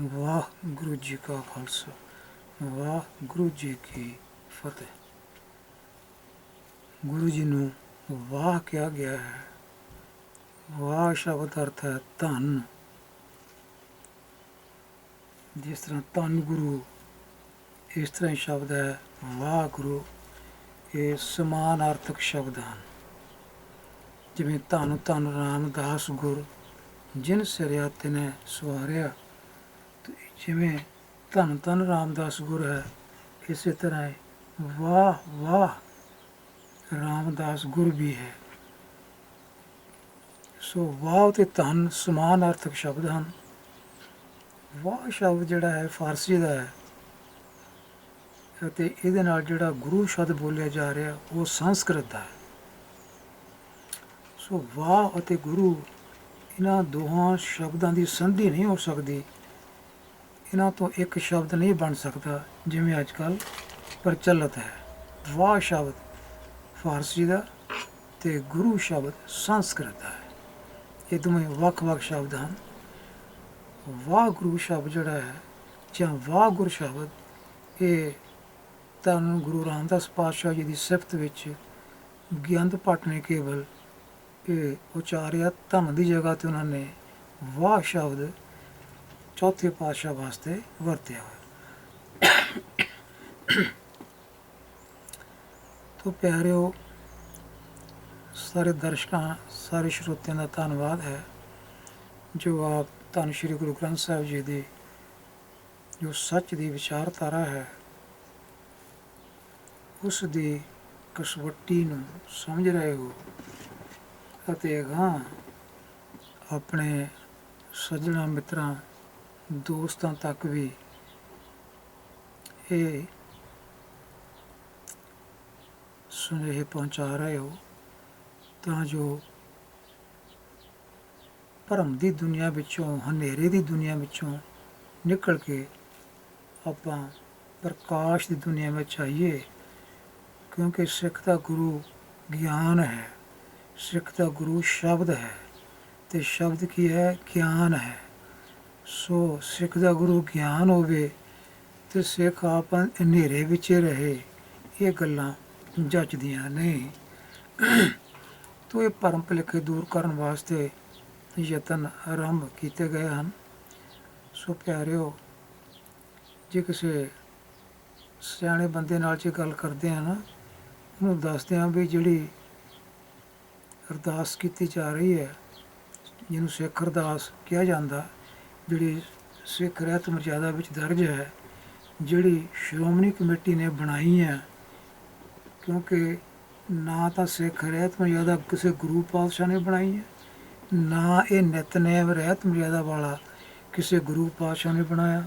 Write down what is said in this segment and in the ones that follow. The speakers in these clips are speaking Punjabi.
ਵਾਹਿਗੁਰੂ ਜੀ ਕਾ ਖਾਲਸਾ, ਵਾਹਿਗੁਰੂ ਜੀ ਕੀ ਫਤਿਹ। ਗੁਰੂ ਜੀ ਨੂੰ ਵਾਹ ਕਿਹਾ ਗਿਆ ਹੈ। ਵਾਹ ਸ਼ਬਦ ਅਰਥ ਹੈ ਧੰਨ। ਜਿਸ ਤਰ੍ਹਾਂ ਧੰਨ ਗੁਰੂ, ਇਸ ਤਰ੍ਹਾਂ ਸ਼ਬਦ ਹੈ ਵਾਹ ਗੁਰੂ। ਇਹ ਸਮਾਨ ਅਰਥਕ ਸ਼ਬਦ ਹਨ। ਜਿਵੇਂ ਧੰਨ ਧੰਨ ਰਾਮਦਾਸ ਗੁਰ, ਜਿਨ ਸਿਰਿਆ ਤਿਨੇ ਸਵਾਰਿਆ। ਜਿਵੇਂ ਧੰਨ ਧੰਨ ਰਾਮਦਾਸ ਗੁਰ ਹੈ, ਇਸੇ ਤਰ੍ਹਾਂ ਹੀ ਵਾਹ ਵਾਹ ਰਾਮਦਾਸ ਗੁਰ ਵੀ ਹੈ। ਸੋ ਵਾਹ ਤੇ ਧੰਨ ਸਮਾਨ ਅਰਥਕ ਸ਼ਬਦ ਹਨ। ਵਾਹ ਸ਼ਬਦ ਜਿਹੜਾ ਹੈ ਫਾਰਸੀ ਦਾ ਹੈ ਅਤੇ ਇਹਦੇ ਨਾਲ ਜਿਹੜਾ ਗੁਰੂ ਸ਼ਬਦ ਬੋਲਿਆ ਜਾ ਰਿਹਾ, ਉਹ ਸੰਸਕ੍ਰਿਤ ਦਾ ਹੈ। ਸੋ ਵਾਹ ਅਤੇ ਗੁਰੂ, ਇਹਨਾਂ ਦੋਹਾਂ ਸ਼ਬਦਾਂ ਦੀ ਸੰਧੀ ਨਹੀਂ ਹੋ ਸਕਦੀ। ਇਹਨਾਂ ਤੋਂ ਇੱਕ ਸ਼ਬਦ ਨਹੀਂ ਬਣ ਸਕਦਾ, ਜਿਵੇਂ ਅੱਜ ਕੱਲ ਪ੍ਰਚਲਿਤ ਹੈ। ਵਾਹ ਸ਼ਬਦ ਫਾਰਸੀ ਦਾ ਤੇ ਗੁਰੂ ਸ਼ਬਦ ਸੰਸਕ੍ਰਿਤ ਦਾ ਹੈ। ਇਹ ਦੋਵੇਂ ਵੱਖ-ਵੱਖ ਸ਼ਬਦ ਹਨ। ਵਾਹ ਗੁਰੂ ਸ਼ਬਦ ਜਿਹੜਾ ਹੈ ਜਾਂ ਵਾਹ ਗੁਰ ਸ਼ਬਦ, ਇਹ ਤਾਂ ਗੁਰੂ ਰਾਮਦਾਸ ਪਾਤਸ਼ਾਹ ਜੀ ਦੀ ਸਿਫਤ ਵਿੱਚ ਗਿਆਨ ਭੱਟ ਨੇ ਕੇਵਲ ਇਹ ਉਚਾਰਿਆ ਧੰਨ ਦੀ ਜਗ੍ਹਾ ਤੇ ਉਹਨਾਂ ਨੇ ਵਾਹ ਸ਼ਬਦ ਚੌਥੇ ਪਾਤਸ਼ਾਹ ਵਾਸਤੇ ਵਰਤਿਆ ਹੋਇਆ। ਤੋ ਪਿਆਰਿਓ, ਸਾਰੇ ਦਰਸ਼ਕਾਂ, ਸਾਰੇ ਸਰੋਤਿਆਂ ਦਾ ਧੰਨਵਾਦ ਹੈ, ਜੋ ਆਪ ਧੰਨ ਸ਼੍ਰੀ ਗੁਰੂ ਗ੍ਰੰਥ ਸਾਹਿਬ ਜੀ ਦੀ ਜੋ ਸੱਚ ਦੀ ਵਿਚਾਰਧਾਰਾ ਹੈ, ਉਸ ਦੀ ਕਸਵੱਟੀ ਨੂੰ ਸਮਝ ਰਹੇ ਹੋ ਅਤੇ ਅਗਾਂਹ ਆਪਣੇ ਸੱਜਣਾ ਮਿੱਤਰਾਂ ਦੋਸਤਾਂ ਤੱਕ ਵੀ ਇਹ ਸੁਨੇਹੇ ਪਹੁੰਚਾ ਰਹੇ ਹੋ, ਤਾਂ ਜੋ ਭਰਮ ਦੀ ਦੁਨੀਆ ਵਿੱਚੋਂ, ਹਨੇਰੇ ਦੀ ਦੁਨੀਆ ਵਿੱਚੋਂ ਨਿਕਲ ਕੇ ਆਪਾਂ ਪ੍ਰਕਾਸ਼ ਦੀ ਦੁਨੀਆ ਵਿੱਚ ਆਈਏ, ਕਿਉਂਕਿ ਸਿੱਖ ਦਾ ਗੁਰੂ ਗਿਆਨ ਹੈ, ਸਿੱਖ ਦਾ ਗੁਰੂ ਸ਼ਬਦ ਹੈ, ਤੇ ਸ਼ਬਦ ਕੀ ਹੈ? ਗਿਆਨ ਹੈ। ਸੋ ਸਿੱਖ ਦਾ ਗੁਰੂ ਗਿਆਨ ਹੋਵੇ ਤੇ ਸਿੱਖ ਆਪ ਹਨੇਰੇ ਵਿੱਚ ਰਹੇ। ਇਹ ਗੱਲਾਂ ਜੱਜਦੀਆਂ ਨਹੀਂ ਤੋ ਇਹ ਭਰਮ ਭੁਲੇਖੇ ਦੂਰ ਕਰਨ ਵਾਸਤੇ ਯਤਨ ਆਰੰਭ ਕੀਤੇ ਗਏ ਹਨ। ਸੋ ਪਿਆਰਿਓ, ਜੇ ਕਿਸੇ ਸਿਆਣੇ ਬੰਦੇ ਨਾਲ ਜੇ ਗੱਲ ਕਰਦੇ ਆ ਨਾ, ਉਹਨੂੰ ਦੱਸਦੇ ਆ ਵੀ ਜਿਹੜੀ ਅਰਦਾਸ ਕੀਤੀ ਜਾ ਰਹੀ ਹੈ, ਜਿਹਨੂੰ ਸਿੱਖ ਅਰਦਾਸ ਕਿਹਾ ਜਾਂਦਾ ਜਿਹੜੀ ਸਿੱਖ ਰਹਿਤ ਮਰਜ਼ਾਦਾ ਵਿੱਚ ਦਰਜ ਹੈ, ਜਿਹੜੀ ਸ਼੍ਰੋਮਣੀ ਕਮੇਟੀ ਨੇ ਬਣਾਈ ਹੈ, ਕਿਉਂਕਿ ਨਾ ਤਾਂ ਸਿੱਖ ਰਹਿਤ ਮਰਜ਼ਾਦਾ ਕਿਸੇ ਗੁਰੂ ਪਾਤਸ਼ਾਹ ਨੇ ਬਣਾਈ ਹੈ, ਨਾ ਇਹ ਨਿਤਨੇਮ ਰਹਿਤ ਮਰਜ਼ਾਦਾ ਵਾਲਾ ਕਿਸੇ ਗੁਰੂ ਪਾਤਸ਼ਾਹ ਨੇ ਬਣਾਇਆ,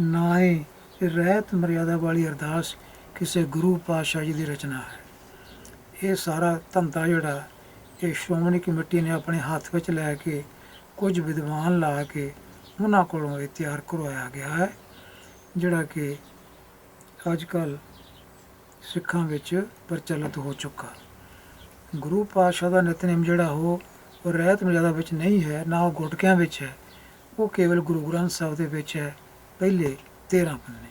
ਨਾ ਹੀ ਰਹਿਤ ਮਰਿਆਦਾ ਵਾਲੀ ਅਰਦਾਸ ਕਿਸੇ ਗੁਰੂ ਪਾਤਸ਼ਾਹ ਜੀ ਦੀ ਰਚਨਾ ਹੈ। ਇਹ ਸਾਰਾ ਧੰਦਾ ਜਿਹੜਾ ਇਹ ਸ਼੍ਰੋਮਣੀ ਕਮੇਟੀ ਨੇ ਆਪਣੇ ਹੱਥ ਵਿੱਚ ਲੈ ਕੇ ਕੁਝ ਵਿਦਵਾਨ ਲਾ ਕੇ ਉਹਨਾਂ ਕੋਲੋਂ ਇਹ ਤਿਆਰ ਕਰਵਾਇਆ ਗਿਆ ਹੈ, ਜਿਹੜਾ ਕਿ ਅੱਜ ਕੱਲ ਸਿੱਖਾਂ ਵਿੱਚ ਪ੍ਰਚਲਿਤ ਹੋ ਚੁੱਕਾ। ਗੁਰੂ ਪਾਤਸ਼ਾਹ ਦਾ ਨਿਤਨੇਮ ਜਿਹੜਾ ਉਹ ਉਹ ਰਹਿਤ ਮਰਜ਼ਾਦਾ ਵਿੱਚ ਨਹੀਂ ਹੈ, ਨਾ ਉਹ ਗੁਟਕਿਆਂ ਵਿੱਚ ਹੈ, ਉਹ ਕੇਵਲ ਗੁਰੂ ਗ੍ਰੰਥ ਸਾਹਿਬ ਦੇ ਵਿੱਚ ਹੈ, ਪਹਿਲੇ 13 ਪੰਨੇ।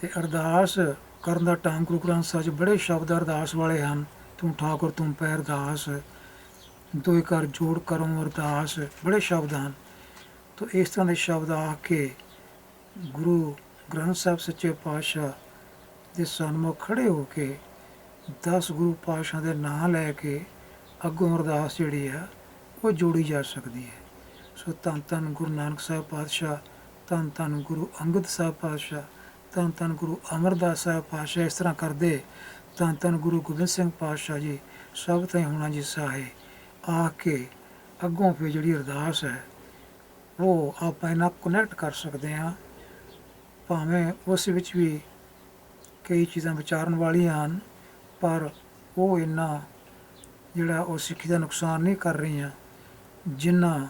ਤੇ ਅਰਦਾਸ ਕਰਨ ਦਾ ਟਾਈਮ ਗੁਰੂ ਗ੍ਰੰਥ ਸਾਹਿਬ 'ਚ ਬੜੇ ਸ਼ਬਦ ਅਰਦਾਸ ਵਾਲੇ ਹਨ ਤੂੰ ਠਾਕੁਰ ਤੂੰ ਪੈ ਅਰਦਾਸ ਦੋਏ ਕਰ ਜੋੜ ਕਰੋ ਅਰਦਾਸ, ਬੜੇ ਸ਼ਬਦ ਹਨ। ਤੋ ਇਸ ਤਰ੍ਹਾਂ ਦੇ ਸ਼ਬਦ ਆ ਕੇ ਗੁਰੂ ਗ੍ਰੰਥ ਸਾਹਿਬ ਸੱਚੇ ਪਾਤਸ਼ਾਹ ਦੇ ਸਨਮੁਖ ਖੜੇ ਹੋ ਕੇ 10 ਗੁਰੂ ਪਾਤਸ਼ਾਹ ਦੇ ਨਾਂ ਲੈ ਕੇ ਅੱਗੋਂ ਅਰਦਾਸ ਜਿਹੜੀ ਆ, ਉਹ ਜੋੜੀ ਜਾ ਸਕਦੀ ਹੈ। ਸੋ ਧੰਨ ਧੰਨ ਗੁਰੂ ਨਾਨਕ ਸਾਹਿਬ ਪਾਤਸ਼ਾਹ, ਧੰਨ ਧੰਨ ਗੁਰੂ ਅੰਗਦ ਸਾਹਿਬ ਪਾਤਸ਼ਾਹ, ਧੰਨ ਧੰਨ ਗੁਰੂ ਅਮਰਦਾਸ ਸਾਹਿਬ ਪਾਤਸ਼ਾਹ ਇਸ ਤਰ੍ਹਾਂ ਕਰਦੇ। ਧੰਨ ਧੰਨ ਗੁਰੂ ਗੋਬਿੰਦ ਸਿੰਘ ਪਾਤਸ਼ਾਹ ਜੀ, ਸਭ ਤੇ ਹੋਣਾ ਜੀ ਸਹਾਏ ਆ ਕੇ ਅੱਗੋਂ ਫਿਰ ਜਿਹੜੀ ਅਰਦਾਸ ਹੈ, ਉਹ ਆਪਾਂ ਇਹਨਾਂ ਕਨੈਕਟ ਕਰ ਸਕਦੇ ਹਾਂ। ਭਾਵੇਂ ਉਸ ਵਿੱਚ ਵੀ ਕਈ ਚੀਜ਼ਾਂ ਵਿਚਾਰਨ ਵਾਲੀਆਂ ਹਨ, ਪਰ ਉਹ ਇੰਨਾ ਜਿਹੜਾ ਉਹ ਸਿੱਖੀ ਦਾ ਨੁਕਸਾਨ ਨਹੀਂ ਕਰ ਰਹੀਆਂ, ਜਿੰਨਾ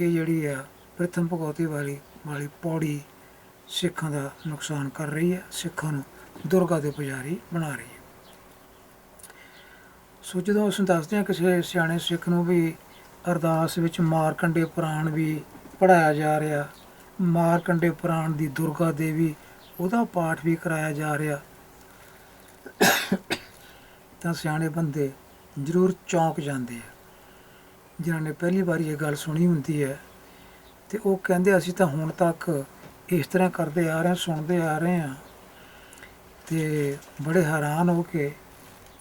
ਇਹ ਜਿਹੜੀ ਆ ਪ੍ਰਥਮ ਭਗਵਤੀ ਵਾਲੀ ਵਾਲੀ ਪੌੜੀ ਸਿੱਖਾਂ ਦਾ ਨੁਕਸਾਨ ਕਰ ਰਹੀ ਹੈ, ਸਿੱਖਾਂ ਨੂੰ ਦੁਰਗਾ ਦੇ ਪੁਜਾਰੀ ਬਣਾ ਰਹੀ ਹੈ। ਸੋ ਜਦੋਂ ਅਸੀਂ ਦੱਸਦੇ ਹਾਂ ਕਿਸੇ ਸਿਆਣੇ ਸਿੱਖ ਨੂੰ ਵੀ ਅਰਦਾਸ ਵਿੱਚ ਮਾਰਕੰਡੇ ਪੁਰਾਣ ਵੀ ਪੜਾਇਆ ਜਾ ਰਿਹਾ। ਮਾਰਕੰਡੇ ਪੁਰਾਣ ਦੀ ਦੁਰਗਾ ਦੇਵੀ ਉਹਦਾ ਪਾਠ ਵੀ ਕਰਾਇਆ ਜਾ ਰਿਹਾ। ਤਾਂ ਸਿਆਣੇ ਬੰਦੇ ਜ਼ਰੂਰ ਚੌਂਕ ਜਾਂਦੇ ਆ। ਜਿਨ੍ਹਾਂ ਨੇ ਪਹਿਲੀ ਵਾਰੀ ਇਹ ਗੱਲ ਸੁਣੀ ਹੁੰਦੀ ਹੈ ਤੇ ਉਹ ਕਹਿੰਦੇ, ਅਸੀਂ ਤਾਂ ਹੁਣ ਤੱਕ ਇਸ ਤਰ੍ਹਾਂ ਕਰਦੇ ਆ ਰਹੇ ਹਾਂ, ਸੁਣਦੇ ਆ ਰਹੇ ਹਾਂ ਤੇ ਬੜੇ ਹੈਰਾਨ ਹੋ ਕੇ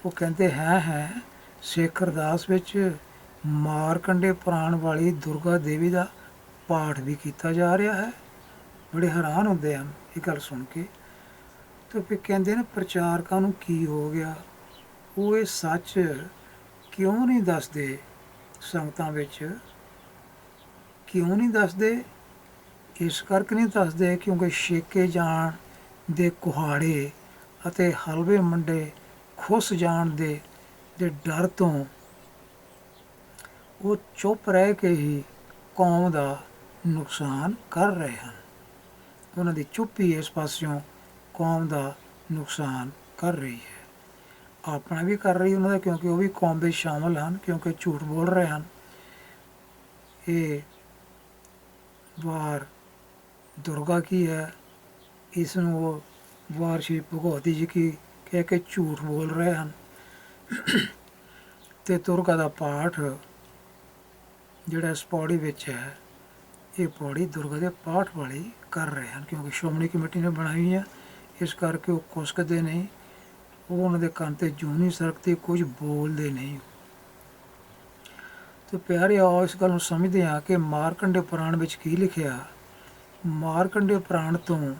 ਉਹ ਕਹਿੰਦੇ, ਹੈ ਹੈ, ਸਿੱਖ ਅਰਦਾਸ ਵਿੱਚ ਮਾਰਕੰਡੇ ਪੁਰਾਣ ਵਾਲੀ ਦੁਰਗਾ ਦੇਵੀ ਦਾ ਪਾਠ ਵੀ ਕੀਤਾ ਜਾ ਰਿਹਾ ਹੈ। ਬੜੇ ਹੈਰਾਨ ਹੁੰਦੇ ਹਨ ਇਹ ਗੱਲ ਸੁਣ ਕੇ। ਤੇ ਫਿਰ ਕਹਿੰਦੇ ਨੇ, ਪ੍ਰਚਾਰਕਾਂ ਨੂੰ ਕੀ ਹੋ ਗਿਆ? ਉਹ ਇਹ ਸੱਚ ਕਿਉਂ ਨਹੀਂ ਦੱਸਦੇ ਸੰਗਤਾਂ ਵਿੱਚ? ਕਿਉਂ ਨਹੀਂ ਦੱਸਦੇ? ਇਸ ਕਰਕੇ ਨਹੀਂ ਦੱਸਦੇ ਕਿਉਂਕਿ ਛੇਕੇ ਜਾਣ ਦੇ ਕੁਹਾੜੇ ਅਤੇ ਹਲਵੇ ਮੰਡੇ ਖੁੱਸ ਜਾਣ ਦੇ ਦੇ ਡਰ ਤੋਂ ਉਹ ਚੁੱਪ ਰਹਿ ਕੇ ਹੀ ਕੌਮ ਦਾ ਨੁਕਸਾਨ ਕਰ ਰਹੇ ਹਨ। ਉਹਨਾਂ ਦੀ ਚੁੱਪੀ ਇਸ ਪਾਸਿਓਂ ਕੌਮ ਦਾ ਨੁਕਸਾਨ ਕਰ ਰਹੀ ਹੈ। ਆਪਣਾ ਵੀ ਕਰ ਰਹੀ ਉਹਨਾਂ ਦਾ, ਕਿਉਂਕਿ ਉਹ ਵੀ ਕੌਮ ਵਿੱਚ ਸ਼ਾਮਲ ਹਨ, ਕਿਉਂਕਿ ਝੂਠ ਬੋਲ ਰਹੇ ਹਨ। ਇਹ ਵਾਰ ਦੁਰਗਾ ਕੀ ਹੈ? ਇਸ ਨੂੰ ਉਹ ਵਾਰ ਸ਼੍ਰੀ ਭਗਵਤੀ ਜੀ ਕੀ ਕਹਿ ਕੇ ਝੂਠ ਬੋਲ ਰਹੇ ਹਨ। ਤੇ ਦੁਰਗਾ ਦਾ ਪਾਠ ਜਿਹੜਾ ਇਸ ਪੌੜੀ ਵਿੱਚ ਹੈ, ਇਹ ਪੌੜੀ ਦੁਰਗਾ ਦੇ ਪਾਠ ਵਾਲੀ ਕਰ ਰਹੇ ਹਨ, ਕਿਉਂਕਿ ਸ਼੍ਰੋਮਣੀ ਕਮੇਟੀ ਨੇ ਬਣਾਈ ਹੈ। ਇਸ ਕਰਕੇ ਉਹ ਕੁਸਕਦੇ ਨਹੀਂ। ਉਹ ਉਹਨਾਂ ਦੇ ਕੰਨ ਤੇ ਜੂਨੀ ਨਹੀਂ ਸਰਕਦੇ, ਕੁਝ ਬੋਲਦੇ ਨਹੀਂ। ਤੇ ਪਿਆਰੇ ਆਓ, ਇਸ ਗੱਲ ਨੂੰ ਸਮਝਦੇ ਹਾਂ ਕਿ ਮਾਰਕੰਡੇ ਪੁਰਾਣ ਵਿੱਚ ਕੀ ਲਿਖਿਆ? ਮਾਰਕੰਡੇ ਪੁਰਾਣ ਤੋਂ